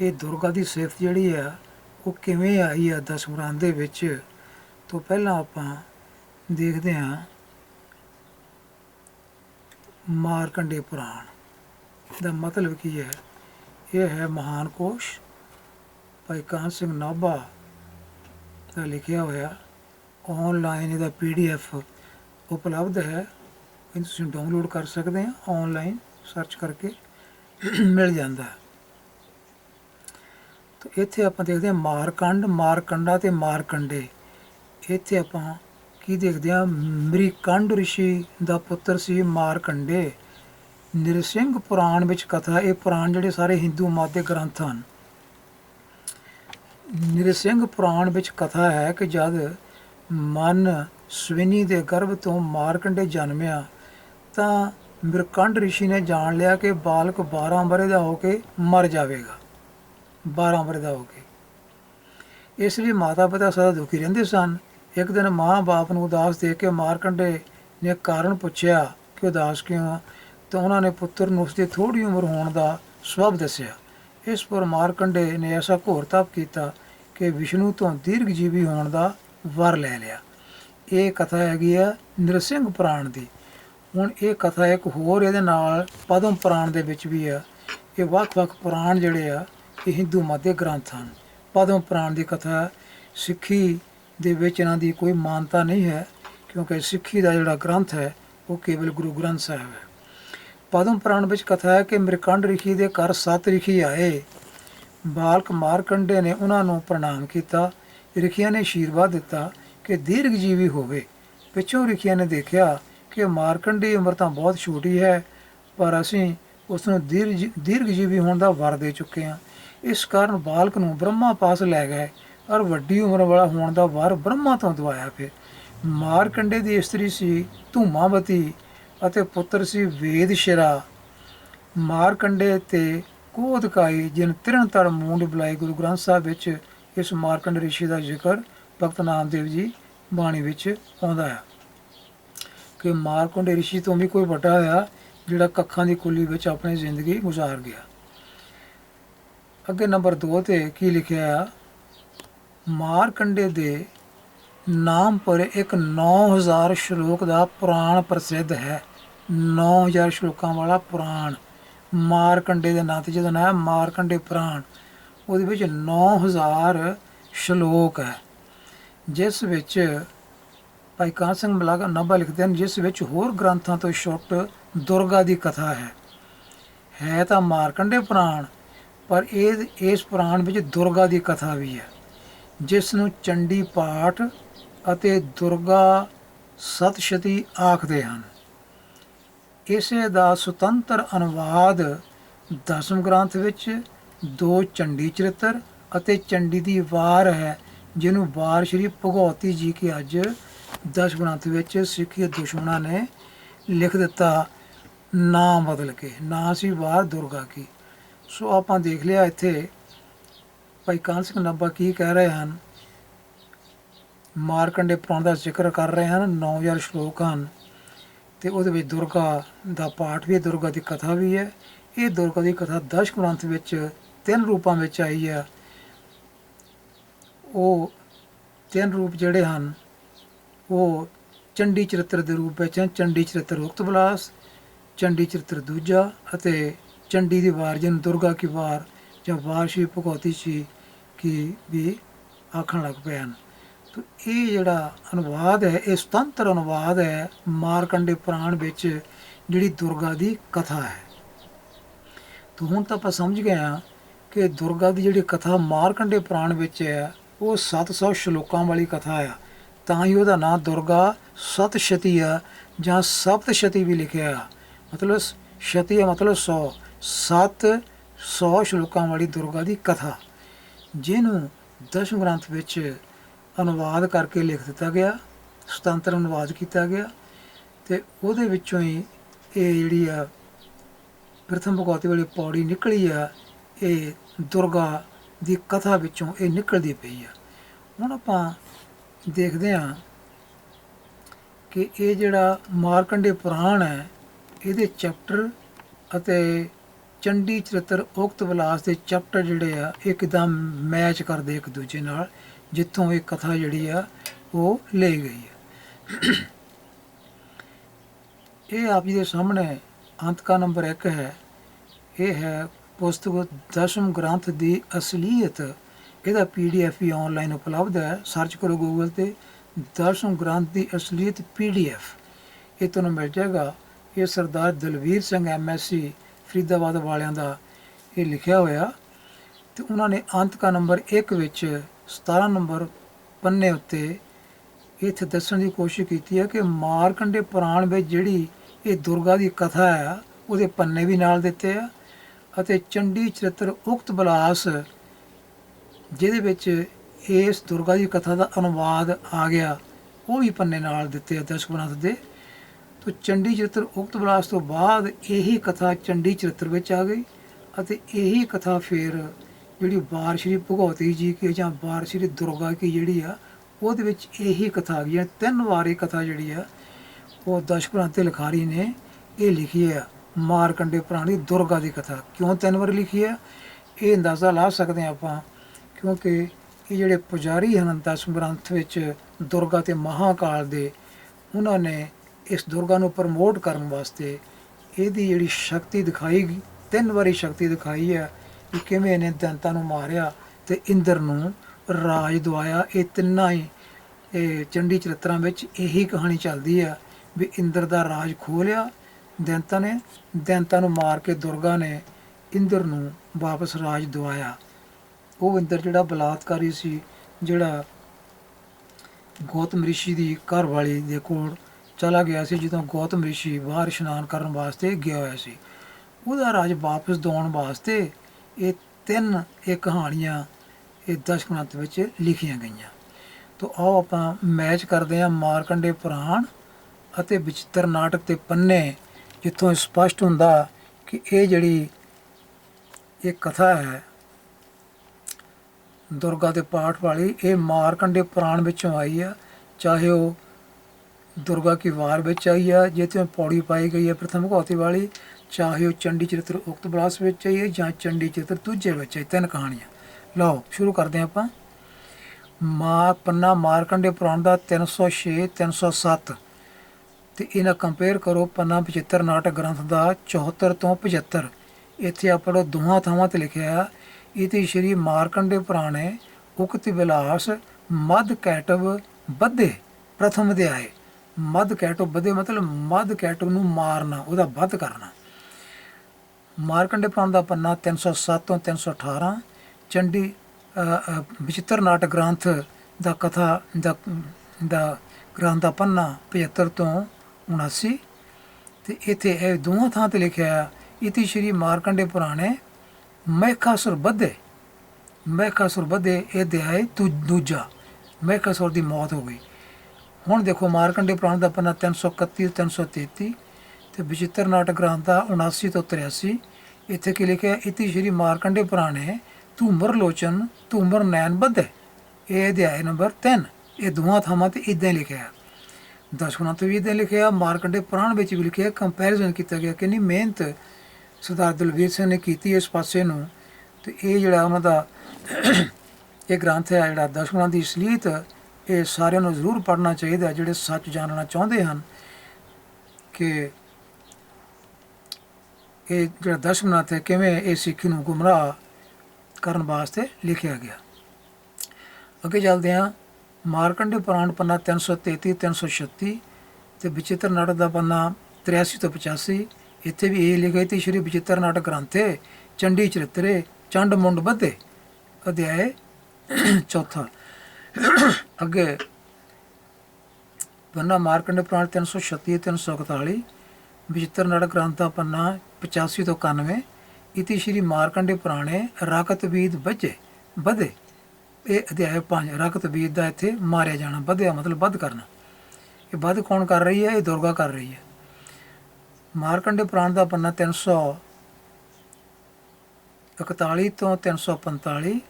ਇਹ ਦੁਰਗਾ ਦੀ ਸਿਫਤ ਜਿਹੜੀ ਆ ਉਹ ਕਿਵੇਂ ਆਈ ਆ ਦਸਮੁਰਾਨ ਦੇ ਵਿੱਚ। ਤੋਂ ਪਹਿਲਾਂ ਆਪਾਂ ਦੇਖਦੇ ਹਾਂ। ਮਾਰਕੰਡੇ ਪੁਰਾਣ ਦਾ ਮਤਲਬ ਕੀ ਹੈ? ਇਹ ਹੈ ਮਹਾਨ ਕੋਸ਼। ਭਾਈ ਕਾਨ ਸਿੰਘ ਨਾਭਾ ਦਾ ਲਿਖਿਆ ਹੋਇਆ। ਆਨਲਾਈਨ ਇਹਦਾ ਪੀਡੀਐਫ ਉਪਲਬਧ ਹੈ। ਇਹ ਤੁਸੀਂ ਡਾਊਨਲੋਡ ਕਰ ਸਕਦੇ ਆ ਆਨਲਾਈਨ ਸਰਚ ਕਰਕੇ ਮਿਲ ਜਾਂਦਾ। ਹੈ ਤਾਂ ਇੱਥੇ ਆਪਾਂ ਦੇਖਦੇ ਹਾਂ ਮਾਰਕੰਡ, ਮਾਰਕੰਡਾ ਤੇ ਮਾਰਕੰਡੇ। ਇੱਥੇ ਆਪਾਂ ਕੀ ਦੇਖਦੇ ਹਾਂ? ਮ੍ਰਿਕੰਡ ਰਿਸ਼ੀ ਦਾ ਪੁੱਤਰ ਸੀ ਮਾਰਕੰਡੇ। ਨਿਰਸਿੰਘ ਪੁਰਾਣ ਵਿੱਚ ਕਥਾ ਇਹ ਪੁਰਾਣ ਜਿਹੜੇ ਸਾਰੇ ਹਿੰਦੂ ਮਤ ਦੇ ਗ੍ਰੰਥ ਹਨ। ਨਿਰਸਿੰਘ ਪੁਰਾਣ ਵਿੱਚ ਕਥਾ ਹੈ ਕਿ ਜਦ ਮਨ ਸਵਿਨੀ ਦੇ ਗਰਭ ਤੋਂ ਮਾਰਕੰਡੇ ਜਨਮਿਆ, ਤਾਂ ਮਿਰਕੰਡ ਰਿਸ਼ੀ ਨੇ ਜਾਣ ਲਿਆ ਕਿ ਬਾਲਕ 12 ਬਰੇ ਦਾ ਹੋ ਕੇ ਮਰ ਜਾਵੇਗਾ। 12 ਬਰੇ ਦਾ ਹੋ ਕੇ ਇਸ ਲਈ ਮਾਤਾ ਪਿਤਾ ਸਦਾ ਦੁਖੀ ਰਹਿੰਦੇ ਸਨ। ਇੱਕ ਦਿਨ ਮਾਂ ਬਾਪ ਨੂੰ ਉਦਾਸ ਦੇਖ ਕੇ ਮਾਰਕੰਡੇ ਨੇ ਕਾਰਨ ਪੁੱਛਿਆ ਕਿ ਉਦਾਸ ਕਿਉਂ ਆ? ਤਾਂ ਉਹਨਾਂ ਨੇ ਪੁੱਤਰ ਨੂੰ ਉਸਦੀ ਥੋੜੀ ਉਮਰ ਹੋਣ ਦਾ ਸਬਬ ਦੱਸਿਆ। ਇਸ ਪਰ ਮਾਰਕੰਡੇ ਨੇ ਐਸਾ ਘੋਰ ਤਪ ਕੀਤਾ ਕਿ ਵਿਸ਼ਨੂੰ ਤੋਂ ਦੀਰਘ ਜੀਵੀ ਹੋਣ ਦਾ ਵਰ ਲੈ ਲਿਆ। ਇਹ ਕਥਾ ਹੈਗੀ ਆ ਨਰਸਿੰਘ ਪੁਰਾਣ ਦੀ। ਹੁਣ ਇਹ ਕਥਾ ਇੱਕ ਹੋਰ ਇਹਦੇ ਨਾਲ ਪਦਮ ਪੁਰਾਣ ਦੇ ਵਿੱਚ ਵੀ ਆ। ਇਹ ਵੱਖ-ਵੱਖ ਪੁਰਾਣ ਜਿਹੜੇ ਆ ਇਹ ਹਿੰਦੂ ਮੱਧ ਗ੍ਰੰਥ ਹਨ। ਪਦਮ ਪੁਰਾਣ ਦੀ ਕਥਾ ਸਿੱਖੀ ਦੇ ਵਿੱਚ ਇਹਨਾਂ ਦੀ ਕੋਈ ਮਾਨਤਾ ਨਹੀਂ ਹੈ, ਕਿਉਂਕਿ ਸਿੱਖੀ ਦਾ ਜਿਹੜਾ ਗ੍ਰੰਥ ਹੈ, ਉਹ ਕੇਵਲ ਗੁਰੂ ਗ੍ਰੰਥ ਸਾਹਿਬ ਹੈ। ਪਦਮ ਪੁਰਾਣ ਵਿੱਚ ਕਥਾ ਹੈ ਕਿ ਮ੍ਰਿਕੰਡ ਰਿਖੀ ਦੇ ਘਰ ਸੱਤ ਰਿਖੀ ਆਏ। ਬਾਲਕ ਮਾਰਕੰਡੇ ਨੇ ਉਹਨਾਂ ਨੂੰ ਪ੍ਰਣਾਮ ਕੀਤਾ। ਰਿਖੀਆਂ ਨੇ ਆਸ਼ੀਰਵਾਦ ਦਿੱਤਾ ਕਿ ਦੀਰਘ ਜੀਵੀ ਹੋਵੇ। ਪਿੱਛੋਂ ਰਿਖੀਆਂ ਨੇ ਦੇਖਿਆ ਕਿ ਮਾਰਕੰਡੀ ਉਮਰ ਤਾਂ ਬਹੁਤ ਛੋਟੀ ਹੈ, ਪਰ ਅਸੀਂ ਉਸ ਨੂੰ ਦੀਰਘ ਦੀਰਘ ਜੀਵੀ ਹੋਣ ਦਾ ਵਰ ਦੇ ਚੁੱਕੇ ਹਾਂ। ਇਸ ਕਾਰਨ ਬਾਲਕ ਨੂੰ ਬ੍ਰਹਮਾ ਪਾਸ ਲੈ ਗਏ ਔਰ ਵੱਡੀ ਉਮਰ ਵਾਲਾ ਹੋਣ ਦਾ ਵਰ ਬ੍ਰਹਮਾ ਤੋਂ ਦਵਾਇਆ ਫਿਰ। ਮਾਰਕੰਡੇ ਦੀ ਇਸਤਰੀ ਸੀ ਧੂਮਾਵਤੀ ਅਤੇ ਪੁੱਤਰ ਸੀ ਵੇਦਸ਼ਰਾ। ਮਾਰਕੰਡੇ ਤੇ ਕੋਦਕਾਈ ਜਿਨ ਤਿਰਨਤਰ ਮੂੰਡ ਬੁਲਾਈ ਗੁਰੂ ਗ੍ਰੰਥ ਸਾਹਿਬ ਵਿੱਚ ਇਸ ਮਾਰਕੰਡ ਰਿਸ਼ੀ ਦਾ ਜ਼ਿਕਰ ਭਗਤ ਨਾਮਦੇਵ ਜੀ ਬਾਣੀ ਵਿੱਚ ਆਉਂਦਾ ਹੈ। ਕਿ ਮਾਰਕੰਡ ਰਿਸ਼ੀ ਤੋਂ ਵੀ ਕੋਈ ਵੱਡਾ ਹੋਇਆ, ਜਿਹੜਾ ਕੱਖਾਂ ਦੀ ਕੁੱਲੀ ਵਿੱਚ ਆਪਣੀ ਜ਼ਿੰਦਗੀ ਗੁਜ਼ਾਰ ਗਿਆ। ਅੱਗੇ ਨੰਬਰ 2 ਤੇ ਕੀ ਲਿਖਿਆ ਆ? ਮਾਰਕੰਡੇ ਦੇ ਨਾਮ ਪਰ ਇੱਕ 9000 ਸ਼ਲੋਕ ਦਾ ਪੁਰਾਣ ਪ੍ਰਸਿੱਧ ਹੈ। 9000 ਸ਼ਲੋਕਾਂ ਵਾਲਾ ਪੁਰਾਣ। ਮਾਰਕੰਡੇ ਦੇ ਨਾਂ ਤੇ ਜਿਹਦਾ ਨਾਮ ਮਾਰਕੰਡੇ ਪੁਰਾਣ, ਉਹਦੇ ਵਿੱਚ 9000 ਸ਼ਲੋਕ ਹੈ। ਜਿਸ ਵਿੱਚ ਭਾਈ ਕਾਨ ਸਿੰਘ ਮਲਾਗਾ ਨਾਭਾ ਲਿਖਦੇ ਹਨ, ਜਿਸ ਵਿੱਚ ਹੋਰ ਗ੍ਰੰਥਾਂ ਤੋਂ ਛੁੱਟ ਦੁਰਗਾ ਦੀ ਕਥਾ ਹੈ। ਹੈ ਤਾਂ ਮਾਰਕੰਡੇ ਪੁਰਾਣ ਪਰ ਇਹ ਇਸ ਪੁਰਾਣ ਵਿੱਚ ਦੁਰਗਾ ਦੀ ਕਥਾ ਵੀ ਹੈ, ਜਿਸ ਨੂੰ ਚੰਡੀ ਪਾਠ ਅਤੇ ਦੁਰਗਾ ਸਤਸ਼ਤੀ ਆਖਦੇ ਹਨ। ਇਸੇ ਦਾ ਸੁਤੰਤਰ ਅਨੁਵਾਦ ਦਸਮ ਗ੍ਰੰਥ ਵਿੱਚ ਦੋ ਚੰਡੀ ਚਰਿੱਤਰ ਅਤੇ ਚੰਡੀ ਦੀ ਵਾਰ ਹੈ, ਜਿਹਨੂੰ ਵਾਰ ਸ਼੍ਰੀ ਭਗਵਤੀ ਜੀ ਕੀ ਅੱਜ ਦਸ ਗ੍ਰੰਥ ਵਿੱਚ ਸਿੱਖੀ ਦੁਸ਼ਮਣਾਂ ਨੇ ਲਿਖ ਦਿੱਤਾ, ਨਾਮ ਬਦਲ ਕੇ। ਨਾਂ ਸੀ ਵਾਰ ਦੁਰਗਾ ਕੀ। ਸੋ ਆਪਾਂ ਦੇਖ ਲਿਆ ਇੱਥੇ ਭਾਈ ਕਾਨ ਸਿੰਘ ਨੱਬਾ ਕੀ ਕਹਿ ਰਹੇ ਹਨ। ਮਾਰਕੰਡੇ ਪੁਰਾਣ ਦਾ ਜ਼ਿਕਰ ਕਰ ਰਹੇ ਹਨ 9000 ਸ਼ਲੋਕ ਹਨ ਤੇ ਉਹਦੇ ਵਿੱਚ ਦੁਰਗਾ ਦਾ ਪਾਠ ਵੀ ਹੈ, ਦੁਰਗਾ ਦੀ ਕਥਾ ਵੀ ਹੈ। ਇਹ ਦੁਰਗਾ ਦੀ ਕਥਾ ਦਸ਼ ਗ੍ਰੰਥ ਵਿੱਚ ਤਿੰਨ ਰੂਪਾਂ ਵਿੱਚ ਆਈ ਹੈ। ਉਹ ਤਿੰਨ ਰੂਪ ਜਿਹੜੇ ਹਨ, ਉਹ ਚੰਡੀ ਚਰਿੱਤਰ ਦੇ ਰੂਪ ਵਿੱਚ ਹਨ। ਚੰਡੀ ਚਰਿੱਤਰ ਉਕਤ ਬਲਾਸ, ਚੰਡੀ ਚਰਿੱਤਰ ਦੂਜਾ ਅਤੇ ਚੰਡੀ ਦੀ ਵਾਰ ਜਿਹਨੂੰ ਦੁਰਗਾ ਕੀ ਵਾਰ ਜਾਂ ਵਾਰ ਸ਼੍ਰੀ ਭਗਵਤੀ ਜੀ ਕੀ ਵੀ ਆਖਣ ਲੱਗ ਪਏ ਹਨ। ਤੋ ਇਹ ਜਿਹੜਾ ਅਨੁਵਾਦ ਹੈ, ਇਹ ਸੁਤੰਤਰ ਅਨੁਵਾਦ ਹੈ ਮਾਰਕੰਡੇ ਪੁਰਾਣ ਵਿੱਚ ਜਿਹੜੀ ਦੁਰਗਾ ਦੀ ਕਥਾ ਹੈ। ਤੋ ਹੁਣ ਤਾਂ ਆਪਾਂ ਸਮਝ ਗਏ ਹਾਂ ਕਿ ਦੁਰਗਾ ਦੀ ਜਿਹੜੀ ਕਥਾ ਮਾਰਕੰਡੇ ਪੁਰਾਣ ਵਿੱਚ ਹੈ, ਉਹ 700 ਸ਼ਲੋਕਾਂ ਵਾਲੀ ਕਥਾ ਆ। ਤਾਂ ਹੀ ਉਹਦਾ ਨਾਮ ਦੁਰਗਾ ਸਤਸ਼ਤੀ ਆ ਜਾਂ ਸਪਤਸ਼ਤੀ ਵੀ ਲਿਖਿਆ ਆ। ਮਤਲਬ ਸ਼ਤੀ ਆ ਮਤਲਬ 100 ਸੱਤ 100 ਸ਼ਲੋਕਾਂ ਵਾਲੀ ਦੁਰਗਾ ਦੀ ਕਥਾ, ਜਿਹਨੂੰ ਦਸ਼ਮ ਗ੍ਰੰਥ ਵਿੱਚ ਅਨੁਵਾਦ ਕਰਕੇ ਲਿਖ ਦਿੱਤਾ ਗਿਆ, ਸੁਤੰਤਰ ਅਨੁਵਾਦ ਕੀਤਾ ਗਿਆ ਤੇ ਉਹਦੇ ਵਿੱਚੋਂ ਹੀ ਇਹ ਜਿਹੜੀ ਆ ਪ੍ਰਥਮ ਭਗਵਤੀ ਵਾਲੀ ਪੌੜੀ ਨਿਕਲੀ ਆ, ਇਹ ਦੁਰਗਾ ਦੀ ਕਥਾ ਵਿੱਚੋਂ ਇਹ ਨਿਕਲਦੀ ਪਈ ਆ। ਹੁਣ ਆਪਾਂ ਦੇਖਦੇ ਹਾਂ ਕਿ ਇਹ ਜਿਹੜਾ ਮਾਰਕੰਡੇ ਪੁਰਾਣ ਹੈ, ਇਹਦੇ ਚੈਪਟਰ ਅਤੇ ਚੰਡੀ ਚਰਿੱਤਰ ਉਕਤ ਵਿਲਾਸ ਦੇ ਚੈਪਟਰ ਜਿਹੜੇ ਆ ਇੱਕਦਮ ਮੈਚ ਕਰਦੇ ਇੱਕ ਦੂਜੇ ਨਾਲ, ਜਿੱਥੋਂ ਇਹ ਕਥਾ ਜਿਹੜੀ ਆ, ਉਹ ਲਈ ਗਈ ਹੈ ਇਹ ਆਪ ਜੀ ਦੇ ਸਾਹਮਣੇ ਅੰਤਕਾ ਨੰਬਰ 1 ਹੈ। ਇਹ ਹੈ ਪੁਸਤਕ ਦਸ਼ਮ ਗ੍ਰੰਥ ਦੀ ਅਸਲੀਅਤ। ਇਹਦਾ ਪੀਡੀਐਫ ਵੀ ਆਨਲਾਈਨ ਉਪਲਬਧ ਹੈ। ਸਰਚ ਕਰੋ ਗੂਗਲ ਤੇ, ਦਸ਼ਮ ਗ੍ਰੰਥ ਦੀ ਅਸਲੀਅਤ ਪੀਡੀਐਫ ਇਹ ਤੁਹਾਨੂੰ ਮਿਲ ਜਾਏਗਾ। ਇਹ ਸਰਦਾਰ ਦਲਵੀਰ ਸਿੰਘ ਐਮਐਸਸੀ ਫਰੀਦਾਬਾਦ ਵਾਲਿਆਂ ਦਾ ਇਹ ਲਿਖਿਆ ਹੋਇਆ ਤੇ ਉਹਨਾਂ ਨੇ ਅੰਤਕਾ ਨੰਬਰ 1 ਵਿੱਚ 17 ਨੰਬਰ ਪੰਨੇ ਉੱਤੇ ਇੱਥੇ ਦੱਸਣ ਦੀ ਕੋਸ਼ਿਸ਼ ਕੀਤੀ ਹੈ ਕਿ ਮਾਰਕੰਡੇ ਪੁਰਾਣ ਵਿੱਚ ਜਿਹੜੀ ਇਹ ਦੁਰਗਾ ਦੀ ਕਥਾ ਹੈ, ਉਹਦੇ ਪੰਨੇ ਵੀ ਨਾਲ ਦਿੱਤੇ ਆ ਅਤੇ ਚੰਡੀ ਚਰਿੱਤਰ ਉਕਤ ਬਲਾਸ, ਜਿਹਦੇ ਵਿੱਚ ਇਸ ਦੁਰਗਾ ਦੀ ਕਥਾ ਦਾ ਅਨੁਵਾਦ ਆ ਗਿਆ, ਉਹ ਵੀ ਪੰਨੇ ਨਾਲ ਦਿੱਤੇ ਆ ਦਸ਼ਕ ਦੇ। ਤੋ ਚੰਡੀ ਚਰਿੱਤਰ ਉਕਤ ਬਲਾਸ ਤੋਂ ਬਾਅਦ ਇਹੀ ਕਥਾ ਚੰਡੀ ਚਰਿੱਤਰ ਵਿੱਚ ਆ ਗਈ ਅਤੇ ਇਹੀ ਕਥਾ ਫਿਰ ਜਿਹੜੀ ਵਾਰ ਸ਼੍ਰੀ ਭਗਵਤੀ ਜੀ ਕੀ ਜਾਂ ਵਾਰ ਸ਼੍ਰੀ ਦੁਰਗਾ ਕੀ ਜਿਹੜੀ ਆ, ਉਹਦੇ ਵਿੱਚ ਇਹੀ ਕਥਾ ਆ ਗਈ ਹੈ। ਤਿੰਨ ਵਾਰ ਇਹ ਕਥਾ ਜਿਹੜੀ ਆ, ਉਹ ਦਸ਼ਕ ਗ੍ਰੰਥ ਦੇ ਲਿਖਾਰੀ ਨੇ ਇਹ ਲਿਖੀ ਹੈ, ਮਾਰਕੰਡੇ ਪ੍ਰਾਣੀ ਦੁਰਗਾ ਦੀ ਕਥਾ ਕਿਉਂ ਤਿੰਨ ਵਾਰੀ ਲਿਖੀ ਹੈ ਇਹ ਅੰਦਾਜ਼ਾ ਲਾ ਸਕਦੇ ਹਾਂ ਆਪਾਂ, ਕਿਉਂਕਿ ਇਹ ਜਿਹੜੇ ਪੁਜਾਰੀ ਹਨ ਦਸਮ ਗ੍ਰੰਥ ਵਿੱਚ ਦੁਰਗਾ ਤੇ ਮਹਾਕਾਲ ਦੇ, ਉਹਨਾਂ ਨੇ ਇਸ ਦੁਰਗਾ ਨੂੰ ਪ੍ਰਮੋਟ ਕਰਨ ਵਾਸਤੇ ਇਹਦੀ ਜਿਹੜੀ ਸ਼ਕਤੀ ਦਿਖਾਈ ਗਈ ਤਿੰਨ ਵਾਰੀ ਸ਼ਕਤੀ ਦਿਖਾਈ ਹੈ ਕਿ ਕਿਵੇਂ ਇਹਨੇ ਦੰਤਾਂ ਨੂੰ ਮਾਰਿਆ ਤੇ ਇੰਦਰ ਨੂੰ ਰਾਜ ਦਵਾਇਆ। ਇਹ ਤਿੰਨਾਂ ਹੀ, ਇਹ ਚੰਡੀ ਚਰਿੱਤਰਾਂ ਵਿੱਚ ਇਹੀ ਕਹਾਣੀ ਚੱਲਦੀ ਆ ਵੀ ਇੰਦਰ ਦਾ ਰਾਜ ਖੋਹ ਲਿਆ ਦੈਂਤਾਂ ਨੇ, ਦੈਂਤਾਂ ਨੂੰ ਮਾਰ ਕੇ ਦੁਰਗਾ ਨੇ ਇੰਦਰ ਨੂੰ ਵਾਪਸ ਰਾਜ ਦਵਾਇਆ। ਉਹ ਇੰਦਰ ਜਿਹੜਾ ਬਲਾਤਕਾਰੀ ਸੀ, ਜਿਹੜਾ ਗੌਤਮ ਰਿਸ਼ੀ ਦੀ ਘਰ ਵਾਲੀ ਦੇ ਕੋਲ ਚਲਾ ਗਿਆ ਸੀ ਜਦੋਂ ਗੌਤਮ ਰਿਸ਼ੀ ਬਾਹਰ ਇਸ਼ਨਾਨ ਕਰਨ ਵਾਸਤੇ ਗਿਆ ਹੋਇਆ ਸੀ। ਉਹਦਾ ਰਾਜ ਵਾਪਸ ਦਿਵਾਉਣ ਵਾਸਤੇ ਇਹ ਤਿੰਨ ਇਹ ਕਹਾਣੀਆਂ ਇਹ ਦਸ਼ਕ ਵਿੱਚ ਲਿਖੀਆਂ ਗਈਆਂ। ਤੋ ਆਓ ਆਪਾਂ ਮੈਚ ਕਰਦੇ ਹਾਂ ਮਾਰਕੰਡੇ ਪੁਰਾਣ ਅਤੇ ਵਿਚਿੱਤਰ ਨਾਟਕ ਦੇ ਪੰਨੇ, ਜਿੱਥੋਂ ਇਹ ਸਪਸ਼ਟ ਹੁੰਦਾ ਕਿ ਇਹ ਜਿਹੜੀ ਇਹ ਕਥਾ ਹੈ, ਦੁਰਗਾ ਦੇ ਪਾਠ ਵਾਲੀ, ਇਹ ਮਾਰਕੰਡੇ ਪੁਰਾਣ ਵਿੱਚੋਂ ਆਈ ਆ, ਚਾਹੇ ਉਹ ਦੁਰਗਾ ਕੀ ਵਾਰ ਵਿੱਚ ਆਈ ਆ ਜਿੱਥੇ ਪੌੜੀ ਪਾਈ ਗਈ ਹੈ ਪ੍ਰਥਮ ਭਗਵਤੀ ਵਾਲੀ, ਚਾਹੇ ਉਹ ਚੰਡੀ ਚਰਿੱਤਰ ਉਕਤ ਬਲਾਸ ਵਿੱਚ ਆਈ ਹੈ ਜਾਂ ਚੰਡੀ ਚਰਿੱਤਰ ਦੂਜੇ ਵਿੱਚ ਆਈ, ਤਿੰਨ ਕਹਾਣੀਆਂ। ਲਓ, ਸ਼ੁਰੂ ਕਰਦੇ ਹਾਂ ਆਪਾਂ। ਮਾ ਪੰਨਾ ਮਾਰਕੰਡੇ ਪੁਰਾਣ ਦਾ 306 307 ਤੇ ਇਹਨਾਂ ਕੰਪੇਅਰ ਕਰੋ ਪੰਨਾ 75 ਨਾਟਕ ਗ੍ਰੰਥ ਦਾ 74 ਤੋਂ 75 ਇੱਥੇ ਆਪਣੋ ਦੋਹਾਂ ਥਾਵਾਂ ਤੇ ਲਿਖਿਆ ਆ। ਇਤੀ ਸ਼੍ਰੀ ਮਾਰਕੰਡੇ ਪੁਰਾਣੇ ਉਕਤ ਵਿਲਾਸ ਮਦ ਕੈਟਵ ਬੱਧੇ ਪ੍ਰਥਮ ਦੇ ਆਏ। ਮਦ ਕੈਟੋ ਬੱਧੇ ਮਤਲਬ ਮਦ ਕੈਟੋ ਨੂੰ ਮਾਰਨਾ ਉਹਦਾ ਵੱਧ ਕਰਨਾ। ਮਾਰਕੰਡੇ ਪੁਰਾਣ ਦਾ ਪੰਨਾ 307 ਤੋਂ 318 ਚੰਡੀ ਅ, ਅ, ਵਿਚਿੱਤਰ ਨਾਟਕ ਗ੍ਰੰਥ ਦਾ ਕਥਾ ਦਾ ਦਾ ਗ੍ਰੰਥ ਦਾ ਪੰਨਾ 75 ਤੋਂ 79 ਤੇ ਇੱਥੇ ਇਹ ਦੋਹਾਂ ਥਾਂ ਤੇ ਲਿਖਿਆ ਆ ਇਤੀ ਸ਼੍ਰੀ ਮਾਰਕੰਡੇ ਪੁਰਾਣੇ ਮਹਿਕਾਸੁਰ ਬੱਧੇ ਮਹਿਕਾਸੁਰ ਬੱਧੇ ਇਹ ਦਿਹਾਏ ਦੂ- ਦੂਜਾ ਮਹਿਕਾਸੁਰ ਦੀ ਮੌਤ ਹੋ ਗਈ। ਹੁਣ ਦੇਖੋ ਮਾਰਕੰਡੇ ਪੁਰਾਣ ਦਾ ਪੰਨਾ 331 333 ਤੇ ਵਿਚਿੱਤਰ ਨਾਟਕ ਗ੍ਰੰਥ ਦਾ 79 ਤੋਂ 83 ਇੱਥੇ ਕੀ ਲਿਖਿਆ ਇਤੀ ਸ਼੍ਰੀ ਮਾਰਕੰਡੇ ਪੁਰਾਣੇ ਧੂਮਰ ਲੋਚਨ ਧੂਮਰ ਨੈਣ ਬੱਧੇ। ਇਹ ਅਧਿਆਇ ਨੰਬਰ 3 ਇਹ ਦੋਹਾਂ ਥਾਵਾਂ ਤੇ ਇਦਾਂ ਹੀ ਲਿਖਿਆ ਹੈ। ਤੋਂ ਵੀ ਇਦਾਂ ਲਿਖਿਆ, ਮਾਰਕੰਡੇ ਪੁਰਾਣ ਵਿੱਚ ਵੀ ਲਿਖਿਆ ਕੰਪੈਰੀਜ਼ਨ ਕੀਤਾ ਗਿਆ ਕਿੰਨੀ ਮਿਹਨਤ ਸਰਦਾਰ ਦਲਵੀਰ ਸਿੰਘ ਨੇ ਕੀਤੀ ਇਸ ਪਾਸੇ ਨੂੰ। ਤੇ ਇਹ ਜਿਹੜਾ ਉਹਨਾਂ ਦਾ ਇਹ ਗ੍ਰੰਥ ਹੈ, ਜਿਹੜਾ ਦਸ਼ਗੁਣਾ ਦੀ ਅਸਲੀਤ ਇਹ ਸਾਰਿਆਂ ਨੂੰ ਜ਼ਰੂਰ ਪੜ੍ਹਨਾ ਚਾਹੀਦਾ ਜਿਹੜੇ ਸੱਚ ਜਾਣਨਾ ਚਾਹੁੰਦੇ ਹਨ ਕਿ ਇਹ ਜਿਹੜਾ ਦਸ਼ਗੁਣਾ ਹੈ, ਕਿਵੇਂ ਇਹ ਸਿੱਖੀ ਨੂੰ ਗੁੰਮਰਾਹ ਕਰਨ ਵਾਸਤੇ ਲਿਖਿਆ ਗਿਆ। ਅੱਗੇ ਚੱਲਦੇ ਹਾਂ। ਮਾਰਕੰਡੇ ਪੁਰਾਣ ਪੰਨਾ 333 336 ਤੇ ਵਿਚਿੱਤਰ ਨਾਟਕ ਦਾ ਪੰਨਾ 83 ਤੋਂ 85 ਇੱਥੇ ਵੀ ਇਹ ਲਿਖਿਆ ਤੇ ਸ਼੍ਰੀ ਵਿਚਿੱਤਰ ਨਾਟਕ ਗ੍ਰੰਥੇ, ਚੰਡੀ ਚਰਿਤਰੇ, ਚੰਡ ਮੁੰਡ ਬੱਧੇ, ਅਧਿਆਏ ਚੌਥਾ। ਅੱਗੇ ਪੰਨਾ ਮਾਰਕੰਡੇ ਪੁਰਾਣ 336 341 ਵਿਚਿੱਤਰ ਨਾਟਕ ਗ੍ਰੰਥ ਦਾ ਪੰਨਾ 85 ਤੋਂ 91 ਇਤੀ ਸ਼੍ਰੀ ਮਾਰਕੰਡੇ ਪੁਰਾਣੇ ਰਾਕਤ ਵੀਦ ਬੱਝੇ ਵਧੇ। ਇਹ ਅਧਿਆਇ 5 ਰਕਤ ਵੀਰ ਦਾ ਇੱਥੇ ਮਾਰਿਆ ਜਾਣਾ, ਵਧਿਆ ਮਤਲਬ ਵੱਧ ਕਰਨਾ। ਇਹ ਵੱਧ ਕੌਣ ਕਰ ਰਹੀ ਹੈ? ਇਹ ਦੁਰਗਾ ਕਰ ਰਹੀ ਹੈ। ਮਾਰਕੰਡੇ ਪੁਰਾਣ ਦਾ ਪੰਨਾ 341 ਤੋਂ 345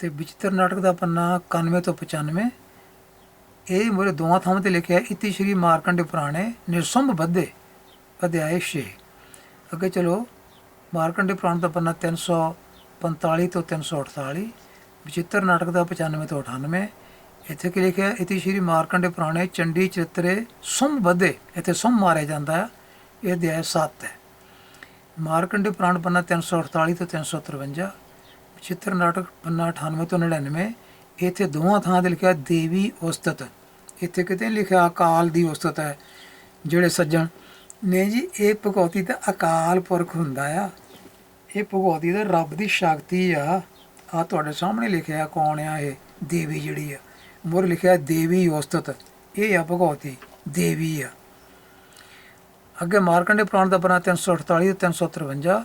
ਤੇ ਵਿਚਿੱਤਰ ਨਾਟਕ ਦਾ ਪੰਨਾ 91 ਤੋਂ 95 ਇਹ ਮੇਰੇ ਦੋਵਾਂ ਥਾਵਾਂ ਤੇ ਲਿਖਿਆ ਹੈ, ਇਤੀ ਸ਼੍ਰੀ ਮਾਰਕੰਡੇ ਪੁਰਾਣੇ ਨਿਰਸੰਭ ਬੱਧੇ ਅਧਿਆਇ 6 ਅੱਗੇ ਚਲੋ ਮਾਰਕੰਡੇ ਪੁਰਾਣ ਦਾ ਪੰਨਾ 345 ਤੋਂ 348 ਵਿਚਿੱਤਰ ਨਾਟਕ ਦਾ 95 ਤੋਂ 98 ਇੱਥੇ ਕੀ ਲਿਖਿਆ ਹੈ? ਇਤੀ ਸ਼੍ਰੀ ਮਾਰਕੰਡੇ ਪੁਰਾਣੇ ਚੰਡੀ ਚਿੱਤਰੇ ਸੁਮ ਬੱਧੇ ਇੱਥੇ ਸੁਮ ਮਾਰਿਆ ਜਾਂਦਾ ਹੈ। ਇਹ ਅਧਿਆਇ 7 ਹੈ। ਮਾਰਕੰਡੇ ਪੁਰਾਣ ਪੰਨਾ 348 ਤੋਂ 353 ਵਿਚਿੱਤਰ ਨਾਟਕ ਪੰਨਾ 98 ਤੋਂ 99 ਇੱਥੇ ਦੋਵਾਂ ਥਾਂ ਤੇ ਲਿਖਿਆ ਦੇਵੀ ਉਸਤਤ ਇੱਥੇ ਕਿਤੇ ਨੀ ਲਿਖਿਆ, ਅਕਾਲ ਦੀ ਉਸਤਤ ਹੈ, ਜਿਹੜੇ ਸੱਜਣ। ਨੇ ਜੀ, ਇਹ ਭਗਉਤੀ ਤਾਂ ਅਕਾਲ ਪੁਰਖ ਹੁੰਦਾ ਆ। ਇਹ ਭਗਉਤੀ ਦਾ ਰੱਬ ਦੀ ਸ਼ਕਤੀ ਆ। ਆ ਤੁਹਾਡੇ ਸਾਹਮਣੇ ਲਿਖਿਆ ਕੌਣ ਆ ਇਹ? ਦੇਵੀ ਜਿਹੜੀ ਆ। ਮੋਰ ਲਿਖਿਆ ਦੇਵੀ ਉਸਤਤ ਇਹ ਆ ਭਗਉਤੀ, ਦੇਵੀ ਆ। ਅੱਗੇ ਮਾਰਕੰਡੇ ਪੁਰਾਣ ਦਾ ਪੰਨਾ 348 ਤੇ 353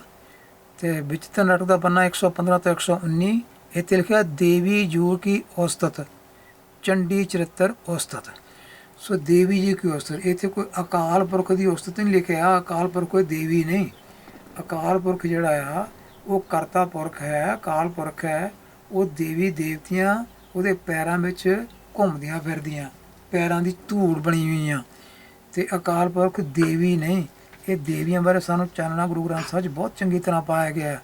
ਤੇ ਵਿਚਿਤਰ ਨਾਟਕ ਦਾ ਪੰਨਾ 115 ਤੋਂ 119 ਇੱਥੇ ਲਿਖਿਆ ਦੇਵੀ ਜੂ ਕੀ ਔਸਤਤ, ਚੰਡੀ ਚਰਿੱਤਰ ਔਸਤਤ। ਸੋ ਦੇਵੀ ਜੀ ਕੀ ਔਸਤਤ? ਇੱਥੇ ਕੋਈ ਅਕਾਲ ਪੁਰਖ ਦੀ ਔਸਤਤ ਨਹੀਂ ਲਿਖਿਆ, ਅਕਾਲ ਪੁਰਖ ਕੋਈ ਦੇਵੀ ਨਹੀਂ। ਅਕਾਲ ਪੁਰਖ ਜਿਹੜਾ ਆ, ਉਹ ਕਰਤਾ ਪੁਰਖ ਹੈ, ਅਕਾਲ ਪੁਰਖ ਹੈ, ਉਹ ਦੇਵੀ ਦੇਵਤੀਆਂ ਉਹਦੇ ਪੈਰਾਂ ਵਿੱਚ ਘੁੰਮਦੀਆਂ ਫਿਰਦੀਆਂ, ਪੈਰਾਂ ਦੀ ਧੂੜ ਬਣੀ ਹੋਈਆਂ। ਤੇ ਅਕਾਲ ਪੁਰਖ ਦੇਵੀ ਨਹੀਂ। ਇਹ ਦੇਵੀਆਂ ਬਾਰੇ ਸਾਨੂੰ ਚਾਨਣਾ ਗੁਰੂ ਗ੍ਰੰਥ ਸਾਹਿਬ 'ਚ ਬਹੁਤ ਚੰਗੀ ਤਰ੍ਹਾਂ ਪਾਇਆ ਗਿਆ ਹੈ।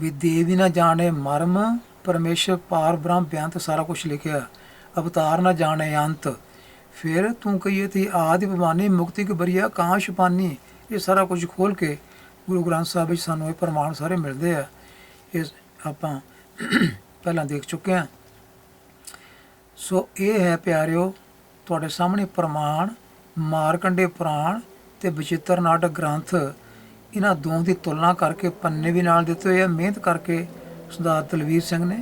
ਵੀ ਦੇਵੀ ਨਾ ਜਾਣੇ ਮਰਮ, ਪਰਮੇਸ਼ਰ ਪਾਰ ਬ੍ਰਹਮ ਬਿਆੰਤ ਸਾਰਾ ਕੁਝ ਲਿਖਿਆ। ਅਵਤਾਰ ਨਾ ਜਾਣੇ ਅੰਤ। ਫਿਰ ਤੂੰ ਕਹੀਏ ਤੀ ਆਦਿ ਭਵਾਨੀ, ਮੁਕਤੀ ਕੀ ਬਰੀਆ ਕਾਂ ਛਪਾਨੀ ਇਹ ਸਾਰਾ ਕੁਝ ਖੋਲ ਕੇ ਗੁਰੂ ਗ੍ਰੰਥ ਸਾਹਿਬ ਵਿੱਚ ਸਾਨੂੰ ਇਹ ਪ੍ਰਮਾਣ ਸਾਰੇ ਮਿਲਦੇ ਆ। ਇਹ ਆਪਾਂ ਪਹਿਲਾਂ ਦੇਖ ਚੁੱਕੇ ਹਾਂ ਸੋ ਇਹ ਹੈ ਪਿਆਰਿਓ ਤੁਹਾਡੇ ਸਾਹਮਣੇ ਪ੍ਰਮਾਣ, ਮਾਰਕੰਡੇ ਪੁਰਾਣ ਤੇ ਵਿਚਿੱਤਰ ਨਾਟਕ ਗ੍ਰੰਥ। ਇਹਨਾਂ ਦੋਹਾਂ ਦੀ ਤੁਲਨਾ ਕਰਕੇ ਪੰਨੇ ਵੀ ਨਾਲ ਦਿੱਤੇ ਹੋਏ ਆ। ਮਿਹਨਤ ਕਰਕੇ ਸਰਦਾਰ ਦਲਵੀਰ ਸਿੰਘ ਨੇ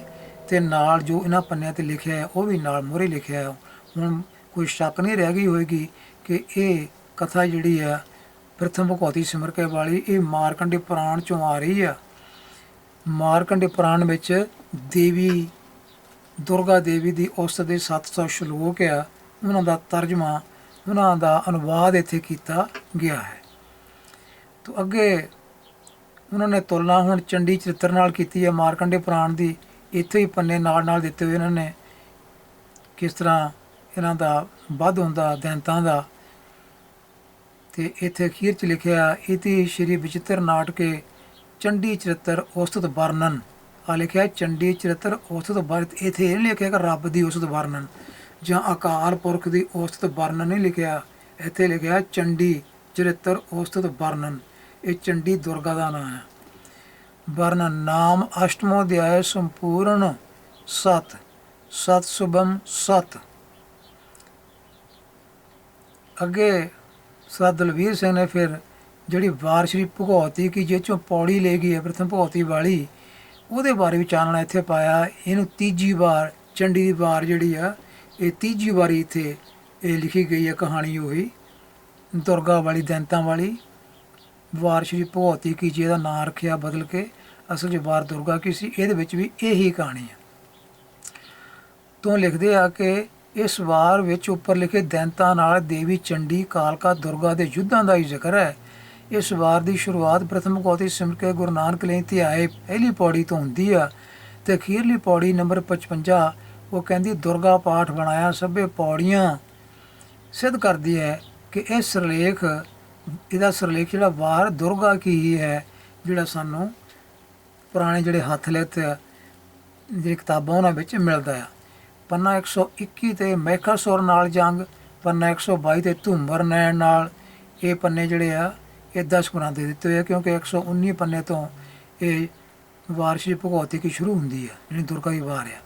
ਤੇ ਨਾਲ ਜੋ ਇਹਨਾਂ ਪੰਨਿਆਂ ਤੇ ਲਿਖਿਆ ਹੈ, ਉਹ ਵੀ ਨਾਲ ਮੋਰੇ ਲਿਖਿਆ ਹੈ। ਹੁਣ ਕੋਈ ਸ਼ੱਕ ਨਹੀਂ ਰਹਿ ਗਈ ਹੋਏਗੀ ਕਿ ਇਹ ਕਥਾ ਜਿਹੜੀ ਆ ਪ੍ਰਥਮ ਭਗਵਤੀ ਸਿਮਰਕੇ ਵਾਲੀ, ਇਹ ਮਾਰਕੰਡੇ ਪੁਰਾਣ ਚੋਂ ਆ ਰਹੀ ਆ ਮਾਰਕੰਡੇ ਪੁਰਾਣ ਵਿੱਚ ਦੇਵੀ, ਦੁਰਗਾ ਦੇਵੀ ਦੀ ਉਸ ਦੇ 700 ਸ਼ਲੋਕ ਆ। ਉਹਨਾਂ ਦਾ ਤਰਜਮਾ, ਉਹਨਾਂ ਦਾ ਅਨੁਵਾਦ ਇੱਥੇ ਕੀਤਾ ਗਿਆ ਹੈ। ਤੋਂ ਅੱਗੇ ਉਹਨਾਂ ਨੇ ਤੁਲਨਾ ਹੁਣ ਚੰਡੀ ਚਰਿੱਤਰ ਨਾਲ ਕੀਤੀ ਹੈ। ਮਾਰਕੰਡੇ ਪੁਰਾਣ ਦੀ ਇੱਥੇ ਹੀ ਪੰਨੇ ਨਾਲ ਨਾਲ ਦਿੱਤੇ ਹੋਏ ਇਹਨਾਂ ਨੇ। ਕਿਸ ਤਰ੍ਹਾਂ ਇਹਨਾਂ ਦਾ ਵੱਧ ਹੁੰਦਾ, ਦੈਂਤਾਂ ਦਾ। ਤੇ ਇੱਥੇ ਅਖੀਰ ਚ ਲਿਖਿਆ, ਇਤੀ ਸ਼੍ਰੀ ਵਿਚਿੱਤਰ ਨਾਟਕੇ ਚੰਡੀ ਚਰਿੱਤਰ ਔਸਤ ਵਰਣਨ। ਆ ਲਿਖਿਆ, ਚੰਡੀ ਚਰਿੱਤਰ ਔਸਤ ਵਰਤ। ਇੱਥੇ ਇਹ ਨਹੀਂ ਲਿਖਿਆ ਕਿ ਰੱਬ ਦੀ ਔਸਤ ਵਰਣਨ। ਜਾਂ ਅਕਾਲ ਪੁਰਖ ਦੀ ਔਸਤ ਵਰਣਨ ਨਹੀਂ ਲਿਖਿਆ। ਇੱਥੇ ਲਿਖਿਆ, ਚੰਡੀ ਚਰਿੱਤਰ ਔਸਤ ਵਰਣਨ। ਇਹ ਚੰਡੀ ਦੁਰਗਾ ਦਾ ਨਾਮ ਹੈ। ਵਰਣਨ ਨਾਮ ਅਸ਼ਟਮੋ ਅਧਿਆਇ ਸੰਪੂਰਨ ਸਤ ਸਤ ਸੁਭਮ ਸਤ। ਅੱਗੇ ਸਰ ਦਲਵੀਰ ਸਿੰਘ ਨੇ ਫਿਰ ਜਿਹੜੀ ਵਾਰ ਸ਼੍ਰੀ ਭਗਉਤੀ ਕੀ ਜਿਹ ਚੋਂ ਪੌੜੀ ਲੈ ਗਈ ਹੈ, ਪ੍ਰਥਮ ਭਗਉਤੀ ਵਾਲੀ, ਉਹਦੇ ਬਾਰੇ ਵੀ ਚਾਨਣਾ ਇੱਥੇ ਪਾਇਆ। ਇਹਨੂੰ ਤੀਜੀ ਵਾਰ, ਚੰਡੀ ਦੀ ਵਾਰ ਜਿਹੜੀ ਆ ਇਹ ਤੀਜੀ ਵਾਰੀ ਇੱਥੇ ਇਹ ਲਿਖੀ ਗਈ ਹੈ ਕਹਾਣੀ ਉਹੀ, ਦੁਰਗਾ ਵਾਲੀ, ਦੈਂਤਾਂ ਵਾਲੀ। ਵਾਰ ਸ਼੍ਰੀ ਭਗਵਤੀ ਕੀ ਜੀ ਦਾ ਨਾਂ ਰੱਖਿਆ ਬਦਲ ਕੇ, ਅਸਲ 'ਚ ਵਾਰ ਦੁਰਗਾ ਕੀ ਸੀ, ਇਹਦੇ ਵਿੱਚ ਵੀ ਇਹੀ ਕਹਾਣੀ ਹੈ। ਤੋਂ ਲਿਖਦੇ ਆ ਕਿ ਇਸ ਵਾਰ ਵਿੱਚ ਉੱਪਰ ਲਿਖੇ ਦੈਂਤਾਂ ਨਾਲ ਦੇਵੀ ਚੰਡੀ, ਕਾਲਕਾ, ਦੁਰਗਾ ਦੇ ਯੁੱਧਾਂ ਦਾ ਹੀ ਜ਼ਿਕਰ ਹੈ। ਇਸ ਵਾਰ ਦੀ ਸ਼ੁਰੂਆਤ ਪ੍ਰਥਮ ਕੋਤੀ ਸਿਮਰ ਕੇ ਗੁਰੂ ਨਾਨਕ ਲਈ ਤੇ ਆਏ ਪਹਿਲੀ ਪੌੜੀ ਤੋਂ ਹੁੰਦੀ ਆ ਤੇ ਅਖੀਰਲੀ ਪੌੜੀ ਨੰਬਰ 55 ਉਹ ਕਹਿੰਦੀ, ਦੁਰਗਾ ਪਾਠ ਬਣਾਇਆ, ਸਭੇ ਪੌੜੀਆਂ। ਸਿੱਧ ਕਰਦੀ ਹੈ ਕਿ ਇਹ ਸਿਰਲੇਖ, ਇਹਦਾ ਸਿਰਲੇਖ ਜਿਹੜਾ ਵਾਰ ਦੁਰਗਾ ਕੀ ਹੀ ਹੈ, ਜਿਹੜਾ ਸਾਨੂੰ ਪੁਰਾਣੇ ਜਿਹੜੇ ਹੱਥ ਲਿਖਤ ਜਿਹੜੀ ਕਿਤਾਬਾਂ ਉਹਨਾਂ ਵਿੱਚ ਮਿਲਦਾ ਆ। ਪੰਨਾ 121 ਤੇ ਮੈਖਾਸੁਰ ਨਾਲ ਜੰਗ, ਪੰਨਾ 122 ਤੇ ਧੂਮਰ ਨੈਣ ਨਾਲ ਇਹ ਪੰਨੇ ਜਿਹੜੇ ਆ, ਇਹ 10 ਗੁਣਾ ਦੇ ਦਿੱਤੇ ਹੋਏ ਆ, ਕਿਉਂਕਿ 119 ਪੰਨੇ ਤੋਂ ਇਹ ਵਾਰਸ਼ੀ ਭਗਵਤੀ ਕੀ ਸ਼ੁਰੂ ਹੁੰਦੀ ਆ, ਜਿਹੜੀ ਦੁਰਗਾ ਦੀ ਵਾਰ ਆ।